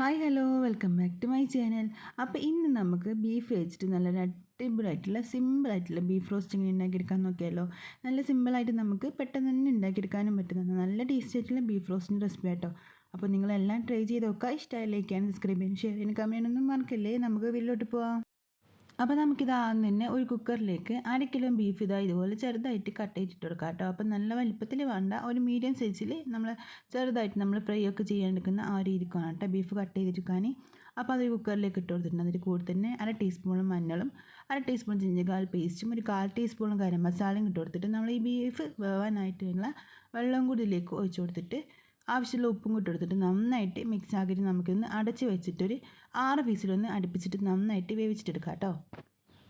Hi hello welcome back to my channel അപ്പോൾ ഇന്ന് നമുക്ക് ബീഫ് വെച്ചിട്ട് നല്ല അടിപൊളിയായിട്ടുള്ള സിമ്പിളായിട്ടുള്ള ബീഫ് റോസ്റ്റ് ഇങ്ങനെ ഉണ്ടാക്കിയെടുക്കാൻ നോക്കിയാലോ? നല്ല സിമ്പിളായിട്ട് നമുക്ക് പെട്ടെന്ന് തന്നെ ഉണ്ടാക്കിയെടുക്കാനും പറ്റുന്ന നല്ല ടേസ്റ്റ് ആയിട്ടുള്ള ബീഫ് റോസ്റ്റിന്റെ റെസിപ്പി ആട്ടോ. അപ്പോൾ നിങ്ങളെല്ലാം ട്രൈ ചെയ്ത് നോക്കുക. ഇഷ്ടമായി ലൈക്ക് ചെയ്യാൻ സബ്സ്ക്രൈബ് ചെയ്യാൻ ഷെയർ ചെയ്യാൻ കമന്റ് ഒന്നും മറക്കല്ലേ? നമുക്ക് വീട്ടിലോട്ട് പോവാം. അപ്പോൾ നമുക്കിത് ആദ്യം തന്നെ ഒരു കുക്കറിലേക്ക് അര കിലോ ബീഫ് ഇതാ ഇതുപോലെ ചെറുതായിട്ട് കട്ട് ചെയ്തിട്ട് കൊടുക്കാം കേട്ടോ. അപ്പോൾ നല്ല വലിപ്പത്തിൽ വേണ്ട ഒരു മീഡിയം സൈസിൽ നമ്മൾ ചെറുതായിട്ട് നമ്മൾ ഫ്രൈ ഒക്കെ ചെയ്യാൻ ആ രീതിക്കാണ് കേട്ടോ ബീഫ് കട്ട് ചെയ്തിരിക്കാൻ അപ്പോൾ അതൊരു കുക്കറിലേക്ക് ഇട്ട് കൊടുത്തിട്ടുണ്ട്. അതിൽ കൂടെ തന്നെ അര ടീസ്പൂണും മഞ്ഞളും അര ടീസ്പൂൺ ജിഞ്ചകാൽ പേസ്റ്റും ഒരു കാൽ ടീസ്പൂണും ഗരം മസാലയും ഇട്ട് കൊടുത്തിട്ട് നമ്മൾ ഈ ബീഫ് വേവാനായിട്ടുള്ള വെള്ളം കൂടി ഇതിലേക്ക് ഒഴിച്ചു കൊടുത്തിട്ട് ആവശ്യമുള്ള ഉപ്പും കൂട്ടി എടുത്തിട്ട് നന്നായിട്ട് മിക്സ് ആക്കിയിട്ട് നമുക്കൊന്ന് അടച്ച് വെച്ചിട്ടൊരു ആറ് പീസിലൊന്ന് അടുപ്പിച്ചിട്ട് നന്നായിട്ട് വേവിച്ചിട്ടെടുക്കാം കേട്ടോ.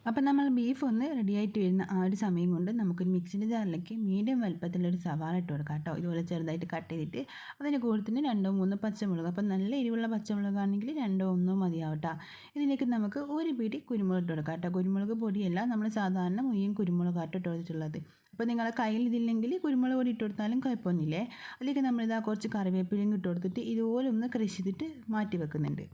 അപ്പം നമ്മൾ ബീഫ് ഒന്ന് റെഡിയായിട്ട് വരുന്ന ആ ഒരു സമയം കൊണ്ട് നമുക്കൊരു മിക്സിന്റെ ജാറിലേക്ക് മീഡിയം വലുപ്പത്തിലൊരു സവാള ഇട്ട് കൊടുക്കാം കേട്ടോ. ഇതുപോലെ ചെറുതായിട്ട് കട്ട് ചെയ്തിട്ട് അതിന് കൂടുതൽ രണ്ടോ മൂന്നോ പച്ചമുളക്. അപ്പം നല്ല എരിവുള്ള പച്ചമുളകാണെങ്കിൽ രണ്ടോ ഒന്നോ മതിയാവട്ടോ ഇതിലേക്ക് നമുക്ക് ഒരു പിടി കുരുമുളക് ഇട്ട് കൊടുക്കാം കേട്ടോ കുരുമുളക് പൊടിയല്ല നമ്മൾ സാധാരണ മുയ്യും കുരുമുളകാട്ടോ ഇട്ട് കൊടുത്തിട്ടുള്ളത്. അപ്പോൾ നിങ്ങളെ കയ്യിൽ ഇതില്ലെങ്കിൽ കുരുമുളക് പൊടി ഇട്ട് കൊടുത്താലും കുഴപ്പമൊന്നുമില്ലേ. അതിലേക്ക് നമ്മളിതാ കുറച്ച് കറിവേപ്പിലയും ഇട്ട് കൊടുത്തിട്ട് ഇതുപോലെ ഒന്ന് ക്രഷ് ചെയ്തിട്ട് മാറ്റി വെക്കുന്നുണ്ട്.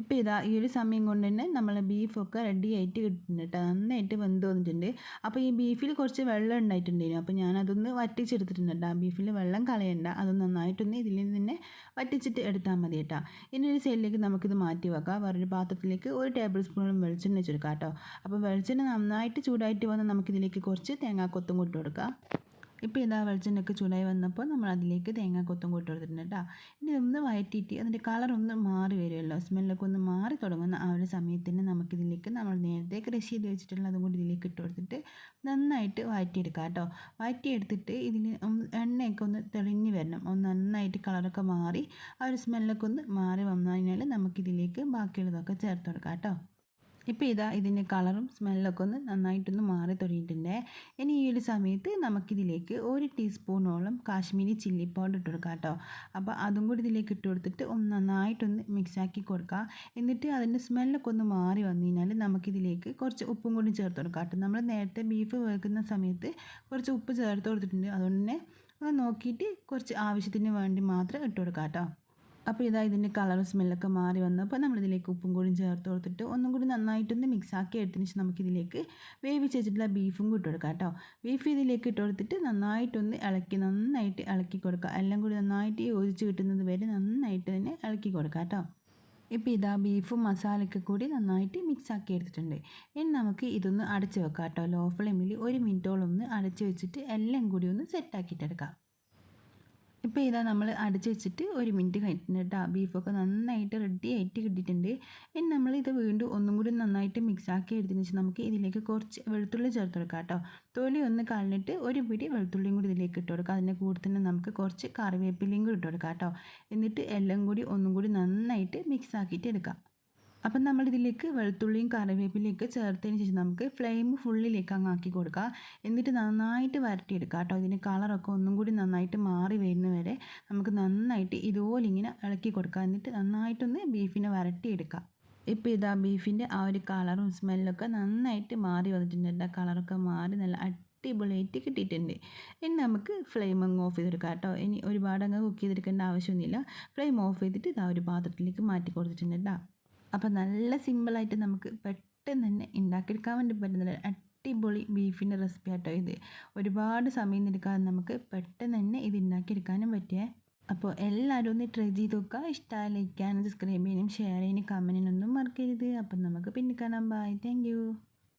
ഇപ്പോൾ ഇതാ ഈ ഒരു സമയം കൊണ്ട് തന്നെ നമ്മൾ ബീഫൊക്കെ റെഡി ആയിട്ട് കിട്ടുന്നുണ്ട് കേട്ടോ. നന്നായിട്ട് വെന്ത് വന്നിട്ടുണ്ട്. അപ്പോൾ ഈ ബീഫിൽ കുറച്ച് വെള്ളം ഉണ്ടായിട്ടുണ്ടായിരുന്നു. അപ്പോൾ ഞാനതൊന്ന് വറ്റിച്ചെടുത്തിട്ടുണ്ട് ആ ബീഫിൽ വെള്ളം കളയണ്ട. അത് നന്നായിട്ടൊന്ന് ഇതിൽ നിന്ന് തന്നെ വറ്റിച്ചിട്ട് എടുത്താൽ മതി കേട്ടോ. ഇനി ഒരു സൈഡിലേക്ക് നമുക്കിത് മാറ്റി വെക്കാം. വേറൊരു പാത്രത്തിലേക്ക് ഒരു ടേബിൾ സ്പൂണും വെളിച്ചെണ്ണ വെച്ചെടുക്കാം കേട്ടോ. അപ്പോൾ വെളിച്ചെണ്ണ നന്നായിട്ട് ചൂടായിട്ട് വന്ന് നമുക്കിതിലേക്ക് കുറച്ച് തേങ്ങാക്കൊത്തും കൊണ്ടു കൊടുക്കാം. ഇപ്പോൾ ഇതാ വെളിച്ചെണ്ണയൊക്കെ ചൂടായി വന്നപ്പോൾ നമ്മൾ അതിലേക്ക് തേങ്ങ കൊത്തും കൂട്ടി കൊടുത്തിട്ടുണ്ട് കേട്ടോ. ഇനി ഒന്ന് വയറ്റിയിട്ട് അതിന്റെ ഒന്ന് മാറി വരുമല്ലോ. സ്മെല്ലൊക്കെ ഒന്ന് മാറി തുടങ്ങുന്ന ആ ഒരു സമയത്ത് തന്നെ നമുക്കിതിലേക്ക് നമ്മൾ നേരത്തെ കൃഷി ചെയ്ത് വെച്ചിട്ടുള്ള അതും കൂടി ഇതിലേക്ക് ഇട്ട് കൊടുത്തിട്ട് നന്നായിട്ട് വയറ്റിയെടുക്കാം കേട്ടോ. വഴറ്റിയെടുത്തിട്ട് ഇതിൽ എണ്ണയൊക്കെ ഒന്ന് തെളിഞ്ഞ് വരണം. ഒന്ന് നന്നായിട്ട് കളറൊക്കെ മാറി ആ ഒരു സ്മെല്ലൊക്കെ ഒന്ന് മാറി വന്നു കഴിഞ്ഞാൽ നമുക്കിതിലേക്ക് ബാക്കിയുള്ളതൊക്കെ ചേർത്ത് കൊടുക്കാം കേട്ടോ. ഇപ്പോൾ ഇതാ ഇതിന്റെ കളറും സ്മെല്ലൊക്കെ ഒന്ന് നന്നായിട്ടൊന്ന് മാറി തുടങ്ങിയിട്ടുണ്ട്. ഇനി ഈ ഒരു സമയത്ത് നമുക്കിതിലേക്ക് ഒരു ടീസ്പൂണോളം കാശ്മീരി ചില്ലി പൗഡർ ഇട്ട് കൊടുക്കാം കേട്ടോ. അപ്പോൾ അതും കൂടി ഇതിലേക്ക് ഇട്ട് കൊടുത്തിട്ട് ഒന്ന് നന്നായിട്ടൊന്ന് മിക്സാക്കി കൊടുക്കുക എന്നിട്ട് അതിന്റെ സ്മെല്ലൊക്കെ ഒന്ന് മാറി വന്നു കഴിഞ്ഞാൽ നമുക്കിതിലേക്ക് കുറച്ച് ഉപ്പും കൂടി ചേർത്ത് കൊടുക്കാം കേട്ടോ. നമ്മൾ നേരത്തെ ബീഫ് വേക്കുന്ന സമയത്ത് കുറച്ച് ഉപ്പ് ചേർത്ത് കൊടുത്തിട്ടുണ്ട്. അതുകൊണ്ട് തന്നെ നോക്കിയിട്ട് കുറച്ച് ആവശ്യത്തിന് വേണ്ടി മാത്രം ഇട്ട് കൊടുക്കാം കേട്ടോ. അപ്പോൾ ഇതാ ഇതിന്റെ കളറും സ്മെല്ലൊക്കെ മാറി വന്നപ്പോൾ നമ്മളിതിലേക്ക് ഉപ്പും കൂടി ചേർത്ത് കൊടുത്തിട്ട് ഒന്നും കൂടി നന്നായിട്ടൊന്ന് മിക്സാക്കി എടുത്തതിന് ശേഷം നമുക്കിതിലേക്ക് വേവിച്ച് വെച്ചിട്ടുള്ള ബീഫും കൂട്ടി കൊടുക്കാം കേട്ടോ. ബീഫ് ഇതിലേക്ക് ഇട്ട് കൊടുത്തിട്ട് നന്നായിട്ടൊന്ന് ഇളക്കി നന്നായിട്ട് ഇളക്കി കൊടുക്കുക. എല്ലാം കൂടി നന്നായിട്ട് യോജിച്ച് കിട്ടുന്നത് വരെ നന്നായിട്ട് തന്നെ ഇളക്കി കൊടുക്കുക കേട്ടോ. ഇപ്പോൾ ഇതാ ബീഫും മസാലയൊക്കെ കൂടി നന്നായിട്ട് മിക്സ് ആക്കി എടുത്തിട്ടുണ്ട്. ഇനി നമുക്ക് ഇതൊന്ന് അടച്ച് വെക്കാം കേട്ടോ. ലോ ഫ്ലെയിമിൽ ഒരു മിനിറ്റോളം ഒന്ന് അടച്ച് വെച്ചിട്ട് എല്ലാം കൂടി ഒന്ന് സെറ്റാക്കിയിട്ടെടുക്കാം ഇപ്പോൾ ഇതാ നമ്മൾ അടിച്ച് വെച്ചിട്ട് ഒരു മിനിറ്റ് കഴിഞ്ഞിട്ടുണ്ട് കേട്ടോ. ബീഫൊക്കെ നന്നായിട്ട് റെഡി ആയിട്ട് കിട്ടിയിട്ടുണ്ട്. ഇനി നമ്മൾ ഇത് വീണ്ടും ഒന്നും കൂടി നന്നായിട്ട് മിക്സ് ആക്കി എടുത്തതിന് ശേഷം നമുക്ക് ഇതിലേക്ക് കുറച്ച് വെളുത്തുള്ളി ചേർത്ത് കൊടുക്കാം കേട്ടോ. തൊലി ഒന്ന് കളഞ്ഞിട്ട് ഒരു പിടി വെളുത്തുള്ളിയും കൂടി ഇതിലേക്ക് ഇട്ട് കൊടുക്കാം. അതിന്റെ കൂടെ തന്നെ നമുക്ക് കുറച്ച് കറിവേപ്പിലയും കൂടി ഇട്ട് കൊടുക്കാം കേട്ടോ. എന്നിട്ട് എല്ലാം കൂടി ഒന്നും കൂടി നന്നായിട്ട് മിക്സ് ആക്കിയിട്ട് എടുക്കാം. അപ്പം നമ്മളിതിലേക്ക് വെളുത്തുള്ളിയും കറിവേപ്പിലേക്ക് ചേർത്തതിന് ശേഷം നമുക്ക് ഫ്ലെയിം ഫുള്ളിലേക്ക് അങ്ങ് ആക്കി കൊടുക്കുക എന്നിട്ട് നന്നായിട്ട് വരട്ടിയെടുക്കുക കേട്ടോ. ഇതിന്റെ കളറൊക്കെ ഒന്നും കൂടി നന്നായിട്ട് മാറി വരുന്നവരെ നമുക്ക് നന്നായിട്ട് ഇതുപോലെ ഇങ്ങനെ ഇളക്കി കൊടുക്കുക എന്നിട്ട് നന്നായിട്ടൊന്ന് ബീഫിനെ വരട്ടിയെടുക്കുക ഇപ്പോൾ ഇതാ ബീഫിന്റെ ആ ഒരു കളറും സ്മെല്ലൊക്കെ നന്നായിട്ട് മാറി വന്നിട്ടുണ്ട്. കളറൊക്കെ മാറി നല്ല അടിപൊളിയായിട്ട് കിട്ടിയിട്ടുണ്ട്. ഇനി നമുക്ക് ഫ്ലെയിം അങ്ങ് ഓഫ് ചെയ്തെടുക്കാം കേട്ടോ. ഇനി ഒരുപാട് അങ്ങ് കുക്ക് ചെയ്തെടുക്കേണ്ട ആവശ്യമൊന്നുമില്ല. ഫ്ലെയിം ഓഫ് ചെയ്തിട്ട് ഇതാ ഒരു പാത്രത്തിലേക്ക് മാറ്റി കൊടുത്തിട്ടുണ്ട് കേട്ടോ. അപ്പോൾ നല്ല സിമ്പിളായിട്ട് നമുക്ക് പെട്ടെന്ന് തന്നെ ഉണ്ടാക്കിയെടുക്കാൻ വേണ്ടി പറ്റുന്ന അടിപൊളി ബീഫിന്റെ റെസിപ്പി ആട്ടോ ഇത്. ഒരുപാട് സമയം എടുക്കാതെ നമുക്ക് പെട്ടെന്ന് തന്നെ ഇത് ഉണ്ടാക്കിയെടുക്കാനും പറ്റിയേ. അപ്പോൾ എല്ലാവരും ഒന്ന് ട്രൈ ചെയ്ത് നോക്കുക ഇഷ്ടമായി ലൈക്ക് ചെയ്യാനും സബ്സ്ക്രൈബ് ചെയ്യാനും ഷെയർ ചെയ്യാനും കമന്റിനൊന്നും മറക്കരുത്. അപ്പം നമുക്ക് പിന്നെ കാണാം. Bye thank